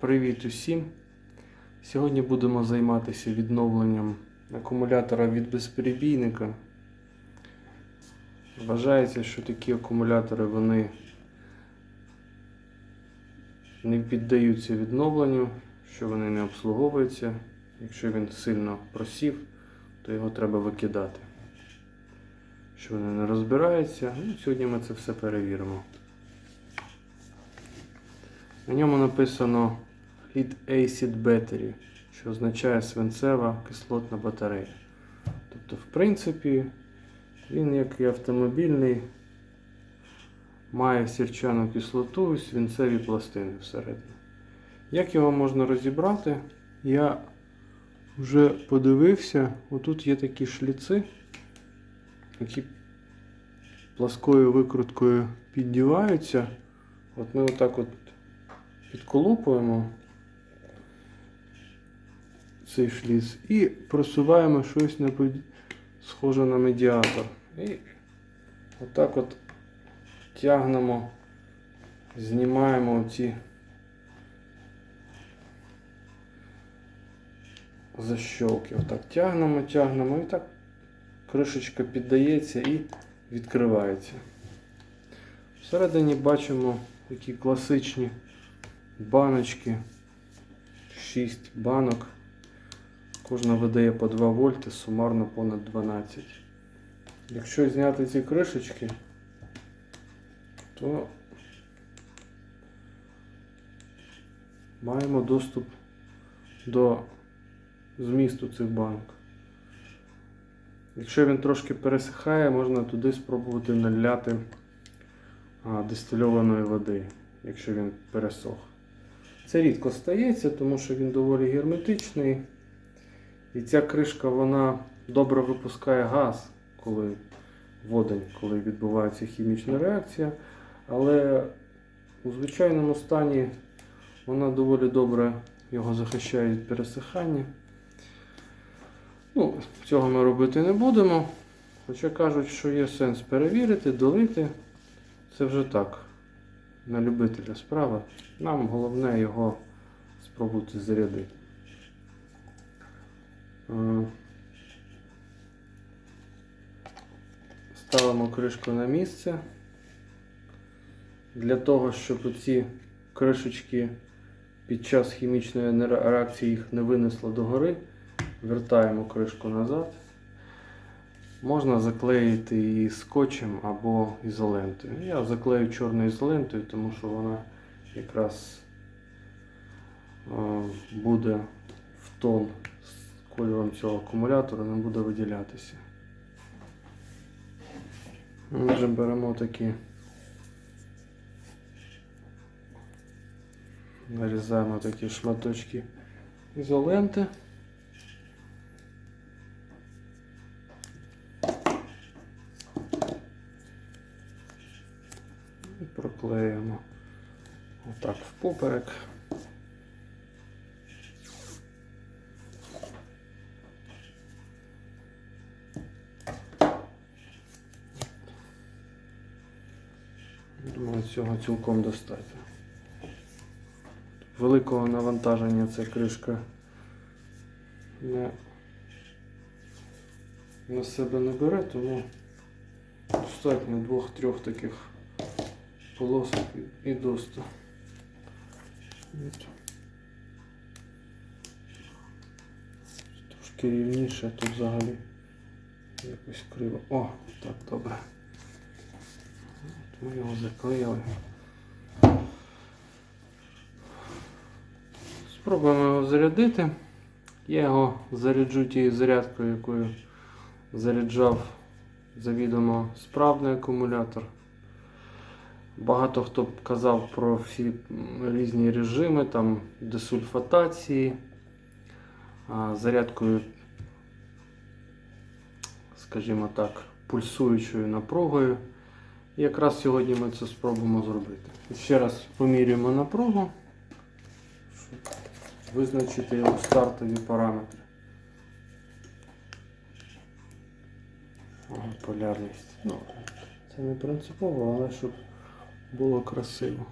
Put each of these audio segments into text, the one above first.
Привіт усім! Сьогодні будемо займатися відновленням акумулятора від безперебійника. Вважається, що такі акумулятори вони не піддаються відновленню, що вони не обслуговуються. Якщо він сильно просів, то його треба викидати. Що вони не розбираються. Ну, сьогодні ми це все перевіримо. На ньому написано Lead Acid Battery, що означає свинцева кислотна батарея. Тобто, в принципі, він, як і автомобільний, має сірчану кислоту і свинцеві пластини всередині. Як його можна розібрати? Я вже подивився, отут є такі шліци, які пласкою викруткою піддіваються. От ми отак от підколупуємо цей шліц і просуваємо щось напод- схоже на медіатор. І отак от тягнемо, знімаємо ці защолки. Отак тягнемо, тягнемо і так кришечка піддається і відкривається. Всередині бачимо такі класичні баночки, 6 банок. Кожна видає по 2 вольти, сумарно понад 12. Якщо зняти ці кришечки, то маємо доступ до змісту цих банок. Якщо він трошки пересихає, можна туди спробувати наляти дистильованої води, якщо він пересох. Це рідко стається, тому що він доволі герметичний. І ця кришка вона добре випускає газ, коли водень, коли відбувається хімічна реакція. Але у звичайному стані вона доволі добре його захищає від пересихання. Ну, Цього ми робити не будемо. Хоча кажуть, що є сенс перевірити, долити. Це вже так, на любителя справа. Нам головне його спробувати зарядити. Ставимо кришку на місце. Для того, щоб ці кришечки під час хімічної реакції їх не винесло догори, вертаємо кришку назад. Можна заклеїти її скотчем або ізолентою. Я заклею чорною ізолентою, тому що вона якраз е, буде в тон кольором цього акумулятора, не буде виділятися. Ми вже беремо такі. Нарізаємо такі шматочки ізоленти. І проклеїмо отак впоперек. Думаю, цього цілком достатньо. Великого навантаження ця кришка не на себе не бере, тому достатньо двох-трьох таких полосок і- і доста. Трошки рівніше, тут взагалі якось криво. О, так, добре. Ми його заклеїли. Спробуємо його зарядити. Я його заряджу тією зарядкою, якою заряджав завідомо справний акумулятор. Багато хто казав про всі різні режими, там десульфатації, зарядкою, скажімо так, пульсуючою напругою. Якраз сьогодні ми це спробуємо зробити. Ще раз помірюємо напругу, щоб визначити його стартові параметри. Полярність. Ну, це не принципово, але щоб було красиво.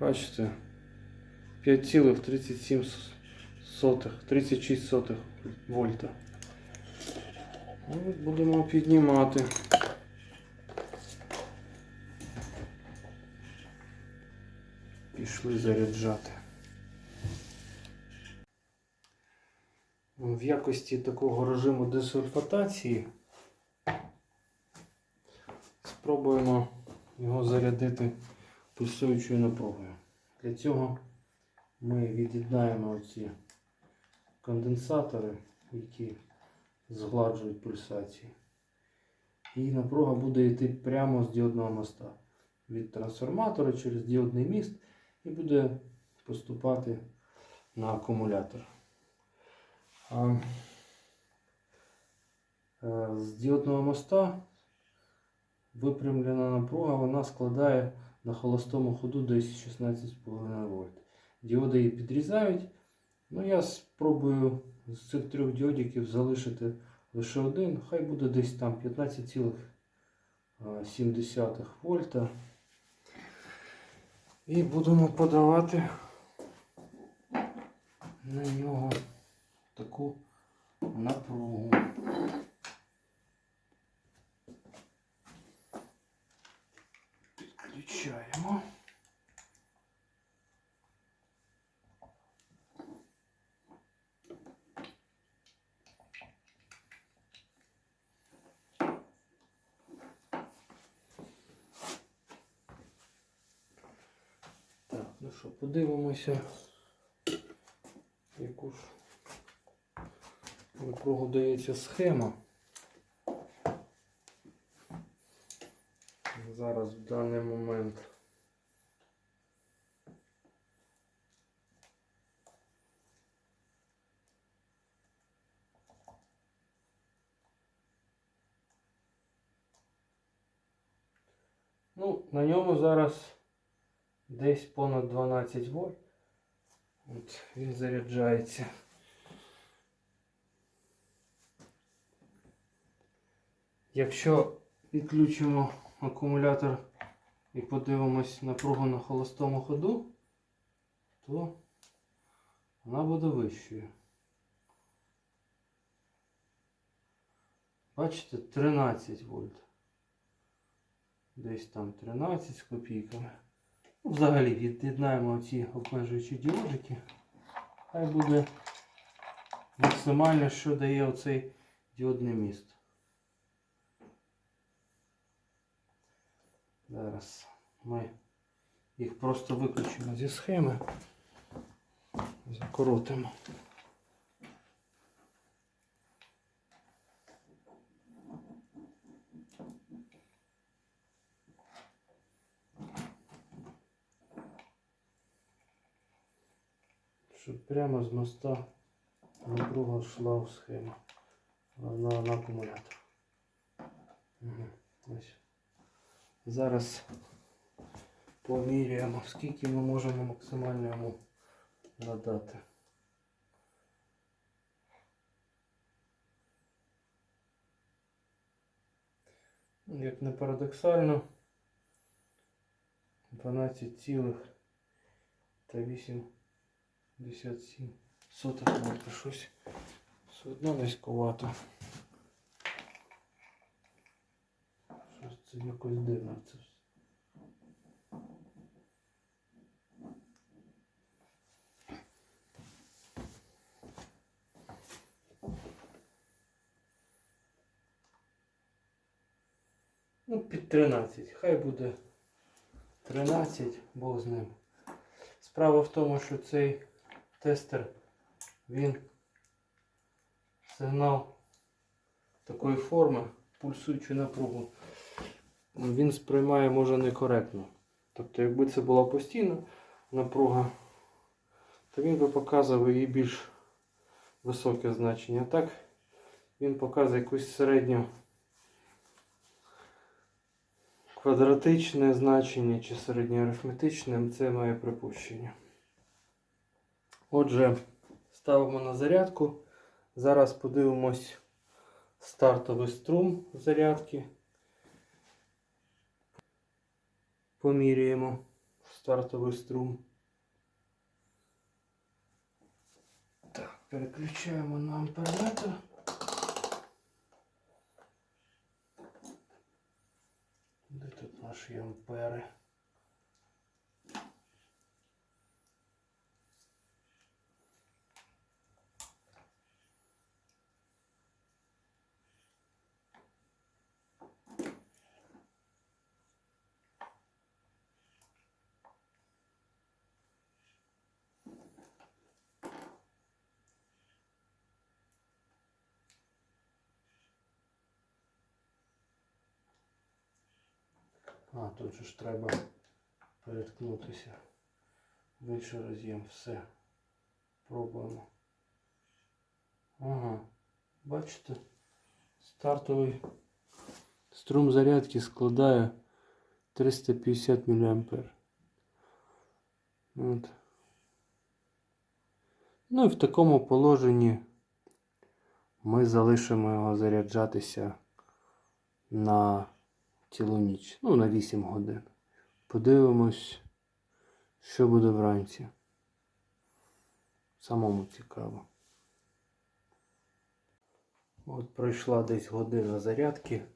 Бачите? 5,37 36 вольта. Ну, будемо піднімати. Пішли заряджати. В якості такого режиму десульфатації спробуємо його зарядити пульсуючою напругою. Для цього ми від'єднаємо оці конденсатори, які згладжують пульсації. І напруга буде йти прямо з діодного моста від трансформатора через діодний міст і буде поступати на акумулятор. А, е, З діодного моста випрямлена напруга вона складає на холостому ходу десь 16,5 вольт. Діоди її підрізають. Ну, я спробую з цих трьох діодиків залишити лише один. Хай буде десь там 15,7 вольта. І будемо подавати на нього таку напругу. Підключаємо. Так, ну що, подивимося, яку ж напругу дається схема. Зараз в даний момент. Ну, на ньому зараз десь понад 12 вольт. От він заряджається. Якщо підключимо акумулятор і подивимось напругу на холостому ходу, то вона буде вищою. Бачите, 13 вольт. Десь там 13 з копійками. Взагалі від'єднаємо ці обмежуючі діоджики. Хай буде максимально, що дає оцей діодний міст. Зараз ми їх просто виключимо зі схеми. Закоротимо. Щоб прямо з моста напруга йшла в схему на, на акумулятор. Угу. Ось. Зараз поміряємо, скільки ми можемо максимально йому надати. Як не парадоксально, 12,8 сотих вольта щось все одно низьковато. Щось це якось дивно це. все. Ну, під 13. Хай буде 13, Бог з ним. Справа в тому, що цей тестер, він сигнал такої форми, пульсуючу напругу, він сприймає може некоректно. Тобто, якби це була постійна напруга, то він би показував її більш високе значення. Так він показує якусь середню квадратичне значення чи середньоарифметичне, це моє припущення. Отже, ставимо на зарядку. Зараз подивимось стартовий струм зарядки. Поміряємо стартовий струм. Так, переключаємо на амперметр. Де тут наші ампери? А, тут же ж треба переткнутися. Інший роз'єм. Все. Пробуємо. Ага. Бачите? Стартовий струм зарядки складає 350 мА. Ну і в такому положенні ми залишимо його заряджатися на цілу ніч. Ну, на 8 годин. Подивимось, що буде вранці. Самому цікаво. От пройшла десь година зарядки.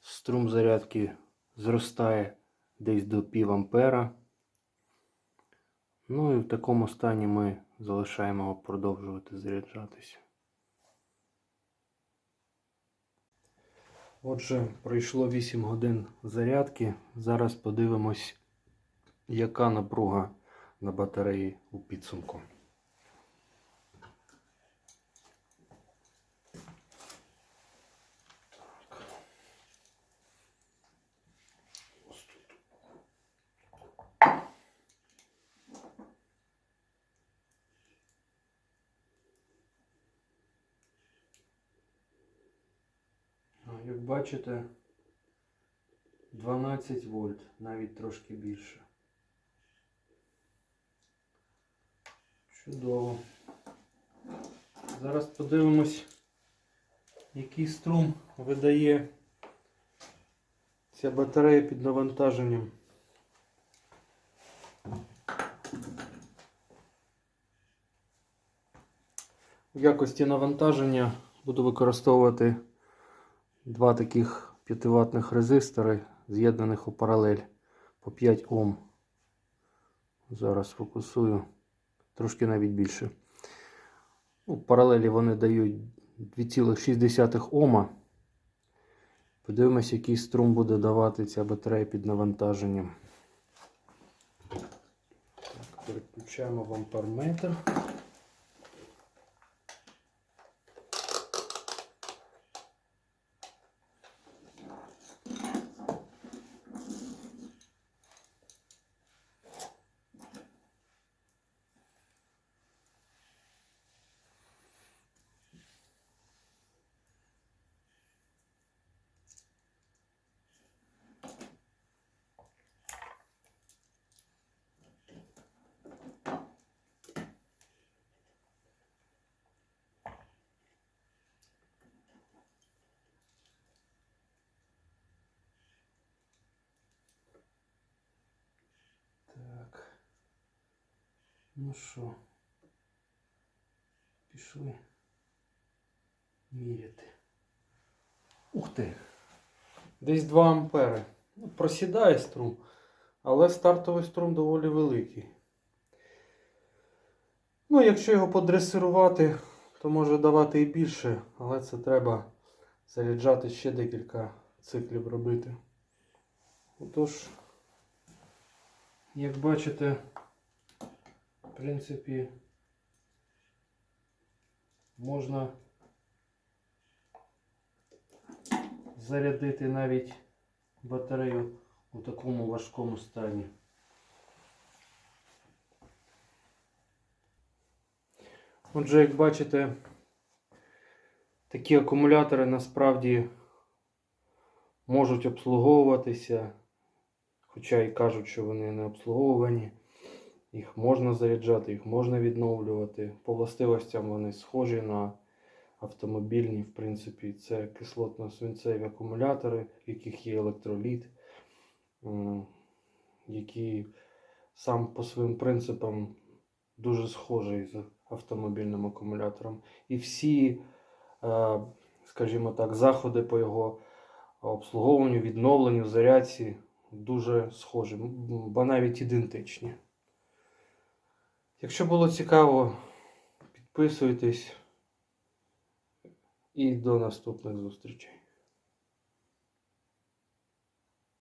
Струм зарядки зростає десь до пів ампера. Ну і в такому стані ми залишаємо продовжувати заряджатися. Отже, пройшло 8 годин зарядки. Зараз подивимось, яка напруга на батареї у підсумку. Бачите, 12 вольт, навіть трошки більше. Чудово. Зараз подивимось, який струм видає ця батарея під навантаженням. В якості навантаження буду використовувати два таких 5 ваттних резистори, з'єднаних у паралель по 5 Ом. Зараз фокусую трошки навіть більше. Ну, в паралелі вони дають 2,6 Ома. Подивимось, який струм буде давати ця батарея під навантаженням. Так, переключаємо в амперметр. Ну що, пішли міряти. Ух ти! Десь 2 ампери. Ну, просідає струм, але стартовий струм доволі великий. Ну, якщо його подресирувати, то може давати і більше, але це треба заряджати ще декілька циклів робити. Отож. Як бачите, принципі, можна зарядити навіть батарею у такому важкому стані. Отже, як бачите, такі акумулятори насправді можуть обслуговуватися Хоча і кажуть, що вони не обслуговувані. Їх можна заряджати, їх можна відновлювати. По властивостям вони схожі на автомобільні, в принципі, це кислотно-свинцеві акумулятори, в яких є електроліт, які сам по своїм принципам дуже схожий з автомобільним акумулятором. І всі, е, скажімо так, заходи по його обслуговуванню, відновленню, зарядці дуже схожі, бо навіть ідентичні. Якщо було цікаво, підписуйтесь і до наступних зустрічей.